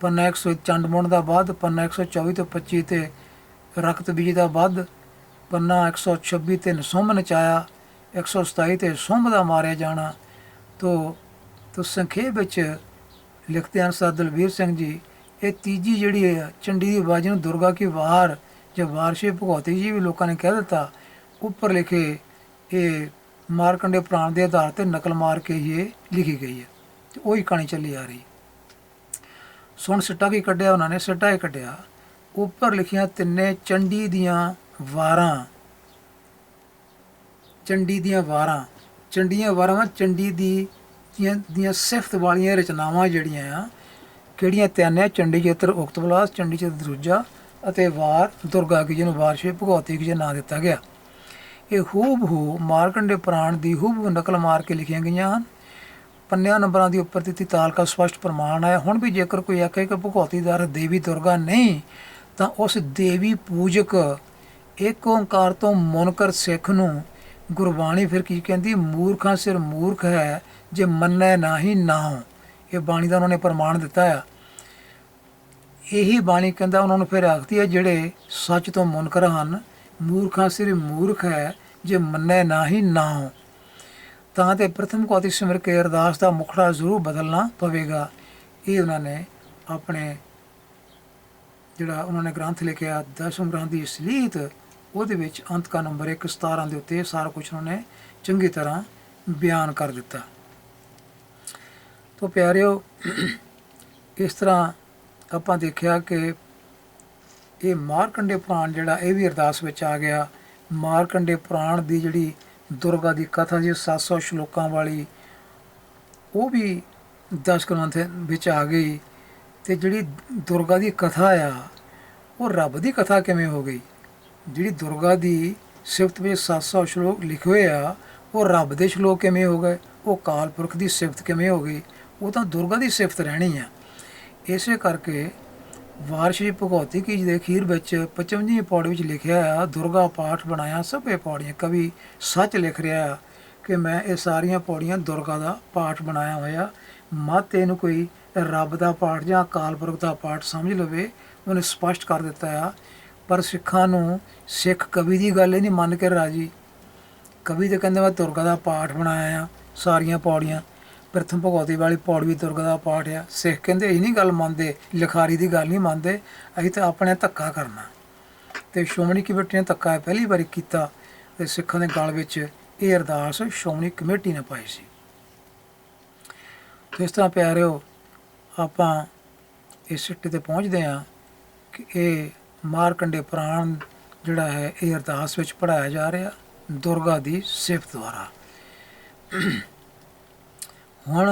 ਪੰਨਾ 100 ਚੰਡਮੁੰਡ ਦਾ ਵੱਧ, ਪੰਨਾ 124 ਤੋਂ 25 ਤੇ ਰਕਤ ਬੀਜ ਦਾ ਵੱਧ, ਪੰਨਾ 126 ਤੇ ਨਸੁੰਮ ਨਚਾਇਆ 127 ਤੇ ਸੁੰਭ ਦਾ ਮਾਰਿਆ ਜਾਣਾ। ਤੋ ਤੋ ਸੰਖੇਪ ਵਿੱਚ ਲਿਖਦੇ ਹਨ ਸਰ ਦਲਵੀਰ ਸਿੰਘ ਜੀ, ਇਹ ਤੀਜੀ ਜਿਹੜੀ ਹੈ ਚੰਡੀ ਦੀ ਆਵਾਜ਼ ਨੂੰ ਦੁਰਗਾ ਕੀ ਵਾਰ ਜਾਂ ਵਾਰਸ਼ੇ ਭਗਵਤੀ ਜੀ ਵੀ ਲੋਕਾਂ ਨੇ ਕਹਿ ਦਿੱਤਾ, ਉੱਪਰ ਲਿਖੇ ਇਹ ਮਾਰਕੰਡੇ ਪ੍ਰਾਣ ਦੇ ਆਧਾਰ ਤੇ ਨਕਲ ਮਾਰ ਕੇ ਹੀ ਇਹ ਲਿਖੀ ਗਈ ਹੈ। ਤੇ ਉਹੀ ਕਹਾਣੀ ਚੱਲੀ ਆ ਰਹੀ। ਸੁਣ ਸਿੱਟਾ ਕੀ ਕੱਢਿਆ ਉਹਨਾਂ ਨੇ? ਸਿੱਟਾ ਹੀ ਕੱਢਿਆ। ਉੱਪਰ ਲਿਖੀਆਂ ਤਿੰਨੇ ਚੰਡੀ ਦੀਆਂ ਵਾਰਾਂ। ਚੰਡੀ ਦੀਆਂ ਵਾਰਾਂ। ਚੰਡੀਆਂ ਵਾਰਾਂ ਚੰਡੀ ਦੀ ਦੀਆਂ ਸਿਫਤ ਵਾਲੀਆਂ ਰਚਨਾਵਾਂ ਜਿਹੜੀਆਂ ਆ, ਕਿਹੜੀਆਂ ਤਿੰਨ ਹੈ ਚੰਡੀ ਚਿੱਤਰ ਉਕਤ ਬਲਾਸ ਚੰਡੀ ਚਿੱਤਰ ਦੂਜਾ ਅਤੇ ਵਾਰ ਦੁਰਗਾ ਕੀ ਜਿਹਨੂੰ ਵਾਰਸ਼ੇ ਭਗਵਤੀ ਕੀ ਨਾਂ ਦਿੱਤਾ ਗਿਆ। ਇਹ ਹੂਬ ਹੂ ਮਾਰਕੰਡੇ ਪ੍ਰਾਣ ਦੀ ਹੂਬ ਨਕਲ ਮਾਰ ਕੇ ਲਿਖੀਆਂ ਗਈਆਂ ਹਨ। ਪੰਨਿਆਂ ਨੰਬਰਾਂ ਦੀ ਉੱਪਰ ਦਿੱਤੀ ਤਾਲਕਾ ਸਪਸ਼ਟ ਪ੍ਰਮਾਣ ਹੈ। ਹੁਣ ਵੀ ਜੇਕਰ ਕੋਈ ਆਖੇ ਕਿ ਭਗਵਤੀ ਦੇਵੀ ਦੁਰਗਾ ਨਹੀਂ, ਤਾਂ ਉਸ ਦੇਵੀ ਪੂਜਕ ਇੱਕ ਓੰਕਾਰ ਤੋਂ ਮੁਨਕਰ ਸਿੱਖ ਨੂੰ ਗੁਰਬਾਣੀ ਫਿਰ ਕੀ ਕਹਿੰਦੀ? ਮੂਰਖਾਂ ਸਿਰ ਮੂਰਖ ਹੈ, ਜੇ ਮੰਨੈ ਨਾਹੀ ਨਾਉ। ਇਹ ਬਾਣੀ ਦਾ ਉਹਨਾਂ ਨੇ ਪ੍ਰਮਾਣ ਦਿੱਤਾ ਆ। ਇਹੀ ਬਾਣੀ ਕਹਿੰਦਾ ਉਹਨਾਂ ਨੂੰ ਫਿਰ ਆਖਦੀ ਹੈ, ਜਿਹੜੇ ਸੱਚ ਤੋਂ ਮੁਨਕਰ ਹਨ, ਮੂਰਖਾਂ ਸਿਰ ਮੂਰਖ ਹੈ, ਜੇ ਮੰਨੈ ਨਾਹੀ ਨਾਉ। ਤਾਂ ਤੇ ਪ੍ਰਥਮ ਕੋਤੀ ਸਿਮਰ ਕੇ ਅਰਦਾਸ ਦਾ ਮੁਖੜਾ ਜ਼ਰੂਰ ਬਦਲਣਾ ਪਵੇਗਾ। ਇਹ ਉਹਨਾਂ ਨੇ ਆਪਣੇ ਜਿਹੜਾ ਉਹਨਾਂ ਨੇ ਗ੍ਰੰਥ ਲਿਖਿਆ ਦਸਮ ਗ੍ਰੰਥ ਦੀ ਅਸਲੀਤ ਉਹਦੇ ਵਿੱਚ ਅੰਤ ਕਾ ਨੰਬਰ 1 17 ਦੇ ਉੱਤੇ ਸਾਰਾ ਕੁਝ ਉਹਨਾਂ ਨੇ ਚੰਗੀ ਤਰ੍ਹਾਂ ਬਿਆਨ ਕਰ ਦਿੱਤਾ। ਤੋ ਪਿਆਰਿਓ, ਇਸ ਤਰ੍ਹਾਂ ਆਪਾਂ ਦੇਖਿਆ ਕਿ ਇਹ ਮਾਰਕੰਡੇ ਪੁਰਾਣ ਜਿਹੜਾ ਇਹ ਵੀ ਅਰਦਾਸ ਵਿੱਚ ਆ ਗਿਆ। ਮਾਰਕੰਡੇ ਪੁਰਾਣ ਦੀ ਜਿਹੜੀ ਦੁਰਗਾ ਦੀ ਕਥਾ ਜੀ 700 ਸ਼ਲੋਕਾਂ ਵਾਲੀ, ਉਹ ਵੀ ਦਸ ਗ੍ਰੰਥ ਵਿੱਚ ਆ ਗਈ ਤੇ ਜਿਹੜੀ ਦੁਰਗਾ ਦੀ ਕਥਾ ਆ, ਉਹ ਰੱਬ ਦੀ ਕਥਾ ਕਿਵੇਂ ਹੋ ਗਈ? ਜਿਹੜੀ ਦੁਰਗਾ ਦੀ ਸਿਫਤ ਵਿੱਚ 700 ਸ਼ਲੋਕ ਲਿਖੇ ਹੋਏ ਆ, ਉਹ ਰੱਬ ਦੇ ਸ਼ਲੋਕ ਕਿਵੇਂ ਹੋ ਗਏ? ਉਹ ਕਾਲ ਪੁਰਖ ਦੀ ਸਿਫਤ ਕਿਵੇਂ ਹੋ ਗਈ? ਉਹ ਤਾਂ ਦੁਰਗਾ ਦੀ ਸਿਫਤ ਰਹਿਣੀ ਆ। ਇਸੇ ਕਰਕੇ ਵਾਰਸ਼ੀ ਭਗਵਤੀ ਕੀ ਜੀ ਦੇ ਅਖੀਰ ਵਿੱਚ 55ਵੀਂ ਪੌੜੀ ਵਿੱਚ ਲਿਖਿਆ ਆ, ਦੁਰਗਾ ਪਾਠ ਬਣਾਇਆ, ਸਭੇ ਪੌੜੀਆਂ ਕਵੀ ਸੱਚ ਲਿਖ ਰਿਹਾ ਆ ਕਿ ਮੈਂ ਇਹ ਸਾਰੀਆਂ ਪੌੜੀਆਂ ਦੁਰਗਾ ਦਾ ਪਾਠ ਬਣਾਇਆ ਹੋਇਆ। ਮਤ ਇਹਨੂੰ ਕੋਈ ਰੱਬ ਦਾ ਪਾਠ ਜਾਂ ਅਕਾਲ ਪੁਰਖ ਦਾ ਪਾਠ ਸਮਝ ਲਵੇ ਉਹਨੇ ਸਪਸ਼ਟ ਕਰ ਦਿੱਤਾ ਆ। ਪਰ ਸਿੱਖਾਂ ਨੂੰ ਸਿੱਖ ਕਵੀ ਦੀ ਗੱਲ ਹੀ ਨਹੀਂ ਮੰਨ ਕੇ ਰਾਜੀ। ਕਵੀ ਤੇ ਕਹਿੰਦੇ ਮੈਂ ਦੁਰਗਾ ਦਾ ਪਾਠ ਬਣਾਇਆ ਆ, ਸਾਰੀਆਂ ਪੌੜੀਆਂ। ਪ੍ਰਥਮ ਭਗਵਤੀ ਵਾਲੀ ਪੌੜੀ ਵੀ ਦੁਰਗਾ ਦਾ ਪਾਠ ਆ। ਸਿੱਖ ਕਹਿੰਦੇ ਇਹ ਨਹੀਂ ਗੱਲ ਮੰਨਦੇ, ਲਿਖਾਰੀ ਦੀ ਗੱਲ ਨਹੀਂ ਮੰਨਦੇ, ਅਸੀਂ ਤਾਂ ਆਪਣੇ ਧੱਕਾ ਕਰਨਾ। ਤੇ ਸ਼੍ਰੋਮਣੀ ਕਮੇਟੀ ਨੇ ਧੱਕਾ ਪਹਿਲੀ ਵਾਰੀ ਕੀਤਾ ਤੇ ਸਿੱਖਾਂ ਦੇ ਗਲ ਵਿੱਚ ਇਹ ਅਰਦਾਸ ਸ਼੍ਰੋਮਣੀ ਕਮੇਟੀ ਨੇ ਪਾਈ ਸੀ। ਤੇ ਇਸ ਤਰ੍ਹਾਂ ਪਿਆਰਿਓ, ਆਪਾਂ ਇਸ ਸਿੱਟੇ ਤੇ ਪਹੁੰਚਦੇ ਹਾਂ ਕਿ ਇਹ ਮਾਰਕੰਡੇ ਪ੍ਰਾਣ ਜਿਹੜਾ ਹੈ, ਇਹ ਅਰਦਾਸ ਵਿੱਚ ਪੜਾਇਆ ਜਾ ਰਿਹਾ, ਦੁਰਗਾ ਦੀ ਸਿਫਤ ਦੁਆਰਾ। ਹੁਣ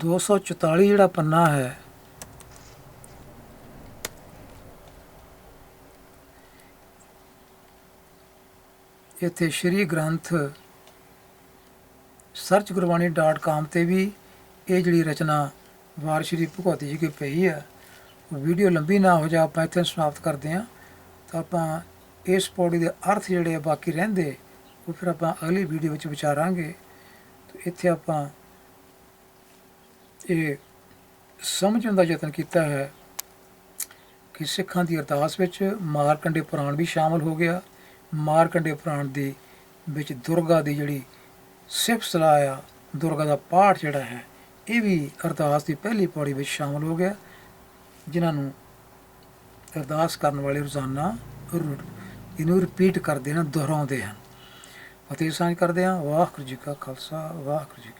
244 ਜਿਹੜਾ ਪੰਨਾ ਹੈ, ਇੱਥੇ ਸ਼੍ਰੀ ਗ੍ਰੰਥ ਸਰਚ ਗੁਰਬਾਣੀ.com ਤੇ ਵੀ ਇਹ ਜਿਹੜੀ ਰਚਨਾ ਵਾਰ ਸ਼੍ਰੀ ਭਗਵਤੀ ਜੀ ਕੀ ਪਈ ਹੈ। ਵੀਡੀਓ ਲੰਬੀ ਨਾ ਹੋ ਜਾ ਆਪਾਂ ਇੱਥੇ ਸਮਾਪਤ ਕਰਦੇ ਹਾਂ। ਤਾਂ ਆਪਾਂ ਇਸ ਪੌੜੀ ਦੇ ਅਰਥ ਜਿਹੜੇ ਆ ਬਾਕੀ ਰਹਿੰਦੇ, ਉਹ ਫਿਰ ਆਪਾਂ ਅਗਲੀ ਵੀਡੀਓ ਵਿੱਚ ਵਿਚਾਰਾਂਗੇ। ਇੱਥੇ ਆਪਾਂ ਇਹ ਸਮਝਣ ਦਾ ਯਤਨ ਕੀਤਾ ਹੈ ਕਿ ਸਿੱਖਾਂ ਦੀ ਅਰਦਾਸ ਵਿੱਚ ਮਾਰਕੰਡੇ ਪੁਰਾਣ ਵੀ ਸ਼ਾਮਲ ਹੋ ਗਿਆ। ਮਾਰਕੰਡੇ ਪੁਰਾਣ ਦੇ ਵਿੱਚ ਦੁਰਗਾ ਦੀ ਜਿਹੜੀ ਸਿਫਤ ਸਲਾਹ ਆ, ਦੁਰਗਾ ਦਾ ਪਾਠ ਜਿਹੜਾ ਹੈ, ਇਹ ਵੀ ਅਰਦਾਸ ਦੀ ਪਹਿਲੀ ਪੌੜੀ ਵਿੱਚ ਸ਼ਾਮਲ ਹੋ ਗਿਆ, ਜਿਨ੍ਹਾਂ ਨੂੰ ਅਰਦਾਸ ਕਰਨ ਵਾਲੇ ਰੋਜ਼ਾਨਾ ਇਹਨੂੰ ਰਿਪੀਟ ਕਰਦੇ ਹਨ, ਦੁਹਰਾਉਂਦੇ ਹਨ। ਫਤਿਹ ਸਾਂਝ ਕਰਦੇ ਹਾਂ। ਵਾਹਿਗੁਰੂ ਜੀ ਕਾ ਖਾਲਸਾ ਵਾਹਿਗੁਰੂ ਜੀ